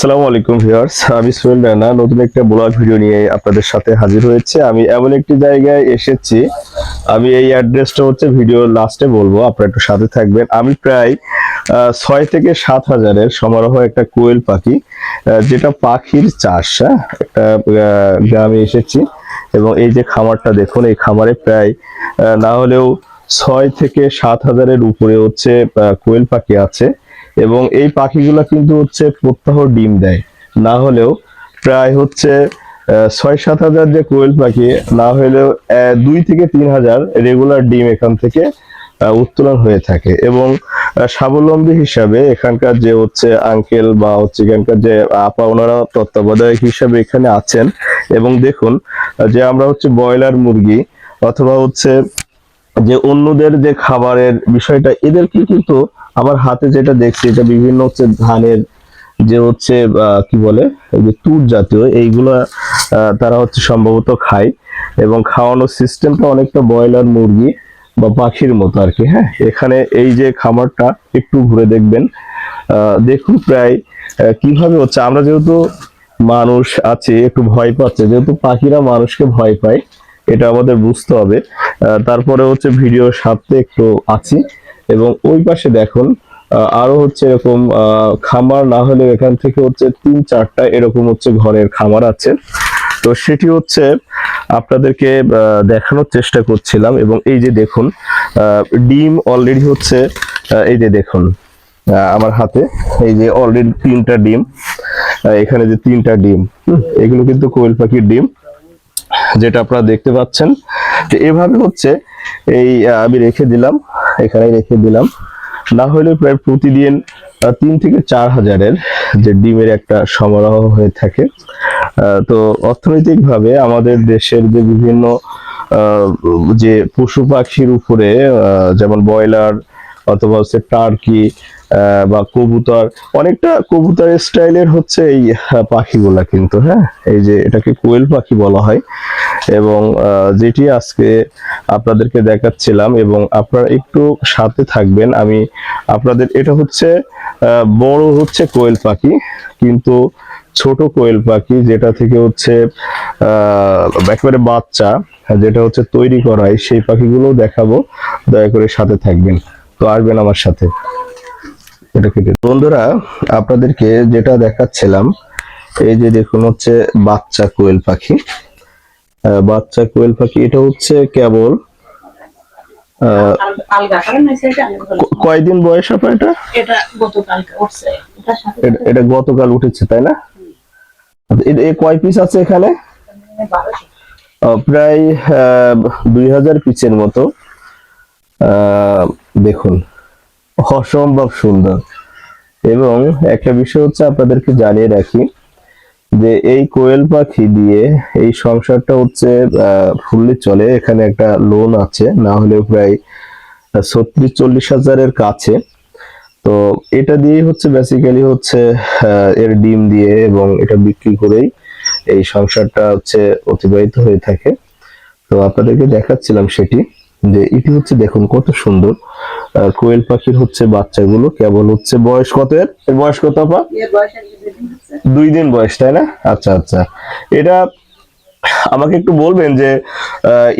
আসসালামু আলাইকুম ভিউয়ার্স, আমি সোহেল রানা নতুন একটা ব্লগ ভিডিও নিয়ে আপনাদের সাথে হাজির হয়েছে। আমি এমন একটি জায়গায় এসেছি, আমি এই অ্যাড্রেসটা হচ্ছে ভিডিও লাস্টে বলব, আপনারা একটু সাথে থাকবেন। আমি প্রায় ছয় থেকে সাত হাজারের সমারোহ একটা কোয়েল পাখি যেটা পাখির চাষ হ্যাঁ? একটা গ্রামে এসেছি এবং এই যে খামারটা দেখুন, এই খামারে প্রায় না হলেও ছয় থেকে সাত হাজারের উপরে হচ্ছে কোয়েল পাখি আছে। এবং এই পাখিগুলো কিন্তু হচ্ছে প্রত্যহ ডিম দেয়। না হলেও প্রায় হচ্ছে ছয় সাত হাজার যে কোয়েল পাখি, না হলেও দুই থেকে তিন হাজার রেগুলার ডিম এখান থেকে উত্তোলন হয়ে থাকে এবং স্বাবলম্বী হিসাবে এখানকার যে হচ্ছে আঙ্কেল বা হচ্ছে এখানকার যে আপা ওনারা তত্ত্বাবধায়ক হিসাবে এখানে আছেন এবং দেখুন যে আমরা হচ্ছে ব্রয়লার মুরগি অথবা হচ্ছে যে অন্যদের যে খাবারের বিষয়টা এদেরকে কিন্তু আমার হাতে যেটা দেখছি, এটা বিভিন্ন হচ্ছে ধানের যে হচ্ছে কি বলে যে তুর জাতীয়, এইগুলা তারা হচ্ছে সম্ভবত খায়। এবং খাওয়ানোর সিস্টেমটা অনেকটা ব্রয়লার মুরগি বা পাখির মতো আর কি হ্যাঁ? এখানে এই যে খামারটা একটু ঘুরে দেখবেন। দেখুন প্রায় কীভাবে হচ্ছে, আমরা যেহেতু মানুষ আছে, একটু ভয় পাচ্ছে, যেহেতু পাখিরা মানুষকে ভয় পায়, এটা আমাদের বুঝতে হবে। তারপরে হচ্ছে ভিডিওর সাথে একটু আছি। এবং ওই পাশে দেখুন আরও হচ্ছে এরকম খামার না হলে এখান থেকে হচ্ছে তিন চারটা এরকম হচ্ছে ঘরের খামার আছে। তো সেটি হচ্ছে আপনাদেরকে দেখানোর চেষ্টা করছিলাম এবং এই যে দেখুন ডিম অলরেডি হচ্ছে এই যে দেখুন আমার হাতে, এই যে অলরেডি তিনটা ডিম এখানে যে তিনটা ডিম এগুলো কিন্তু কোয়েল পাখির ডিম, যেটা আপনারা দেখতে পাচ্ছেন। তো এভাবে হচ্ছে এই আমি রেখে দিলাম এখানে রেখে দিলাম। না হলে প্রায় প্রতিদিন তিন থেকে চার হাজারের যে ডিমের একটা সমারোহ হয়ে থাকে। তো অর্থনৈতিকভাবে আমাদের দেশের যে বিভিন্ন যে পশু পাখির উপরে যেমন ব্রয়লার অথবা হচ্ছে টার্কি বা কবুতর, অনেকটা কবুতর স্টাইলের হচ্ছে এই পাখিগুলা কিন্তু হ্যাঁ? এই যে এটাকে কোয়েল পাখি বলা হয়। এবং যেটি আজকে আপনাদেরকে দেখাচ্ছিলাম এবং আপনারা একটু সাথে থাকবেন, আমি আপনাদের, এটা হচ্ছে বড় হচ্ছে কোয়েল পাখি, কিন্তু ছোট কোয়েল পাখি, যেটা থেকে হচ্ছে একেবারে বাচ্চা, যেটা হচ্ছে তৈরি করা হয়, সেই পাখিগুলো দেখাবো, দয়া করে সাথে থাকবেন। তো আসবেন আমার সাথে। এটা বন্ধুরা, আপনাদেরকে যেটা দেখাচ্ছিলাম, এই যে দেখুন হচ্ছে বাচ্চা কোয়েল পাখি। বাচ্চা কোয়েল পাখি এটা হচ্ছে কেবল কয়দিন বয়স আপনার এটা? এটা গতকাল উঠেছে তাই না? আচ্ছা, কয় পিস আছে এখানে? প্রায় দুই হাজার পিচের মতো। আহ, দেখুন অসম্ভব সুন্দর। এবং একটা বিষয় হচ্ছে আপনাদেরকে জানিয়ে রাখি যে এই কোয়েল পাখি দিয়ে এই সংসারটা হচ্ছে ফুললি চলে। এখানে একটা লোন আছে, না হলেও প্রায় ছত্রিশ চল্লিশ হাজারের কাছে। তো এটা দিয়েই হচ্ছে বেসিক্যালি হচ্ছে এর ডিম দিয়ে এবং এটা বিক্রি করেই এই সংসারটা হচ্ছে অতিবাহিত হয়ে থাকে। তো আপনাদেরকে দেখাচ্ছিলাম সেটি, যে এটি হচ্ছে, দেখুন কত সুন্দর কোয়েল পাখির হচ্ছে বাচ্চাগুলো। কেবল হচ্ছে বয়স কত এর? বয়স কত আপা? দুই দিন বয়স তাই না? আচ্ছা আচ্ছা। এটা আমাকে একটু বলবেন যে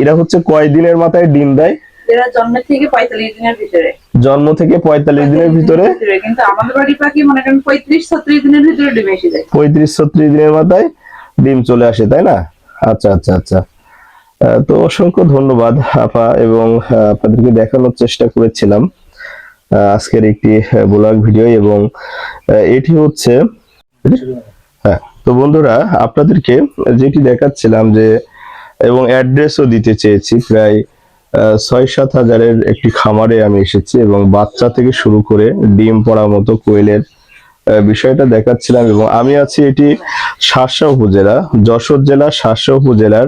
এরা হচ্ছে কয় দিনের মাথায় ডিম দেয়? এরা জন্মের থেকে পঁয়তাল্লিশ দিনের ভিতরে। জন্ম থেকে পঁয়তাল্লিশ দিনের ভিতরে? কিন্তু আমাদের বাড়ি পাখি মনে করেন পঁয়ত্রিশ ছত্রিশ দিনের ভিতরে ডিম এসে যায়। পঁয়ত্রিশ ছত্রিশ দিনের মাথায় ডিম চলে আসে তাই না? আচ্ছা আচ্ছা আচ্ছা। তো অসংখ্য ধন্যবাদ আপা এবং আপনাদেরকে দেখানোর চেষ্টা করেছিলাম আজকের একটি ব্লগ ভিডিও এবং এটি হচ্ছে হ্যাঁ তো বন্ধুরা, আপনাদেরকে যেটি দেখাচ্ছিলাম যে, এবং অ্যাড্রেসও দিতে চেয়েছি, প্রায় ছয় সাত হাজারের একটি খামারে আমি এসেছি এবং বাচ্চা থেকে শুরু করে ডিম পড়া মতো কোয়েলের বিষয়টা দেখাচ্ছিলাম এবং আমি আছি এটি শাসা উপজেলা, যশোর জেলা শাসা উপজেলার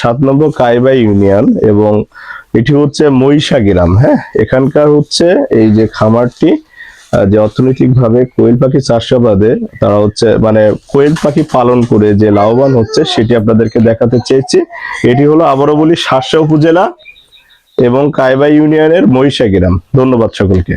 সাত নম্বর কাইবা ইউনিয়ন এবং এটি হচ্ছে মহিষা গ্রাম হ্যাঁ? এখানকার হচ্ছে এই যে খামারটি যে অর্থনৈতিকভাবে কোয়েল পাখি চাষাবাদে তারা হচ্ছে মানে কোয়েল পাখি পালন করে যে লাভবান হচ্ছে, সেটি আপনাদেরকে দেখাতে চেয়েছি। এটি হলো আবারও বলি শাসা উপজেলা এবং কায়বা ইউনিয়নের মহিষা গ্রাম ধন্যবাদ সকলকে।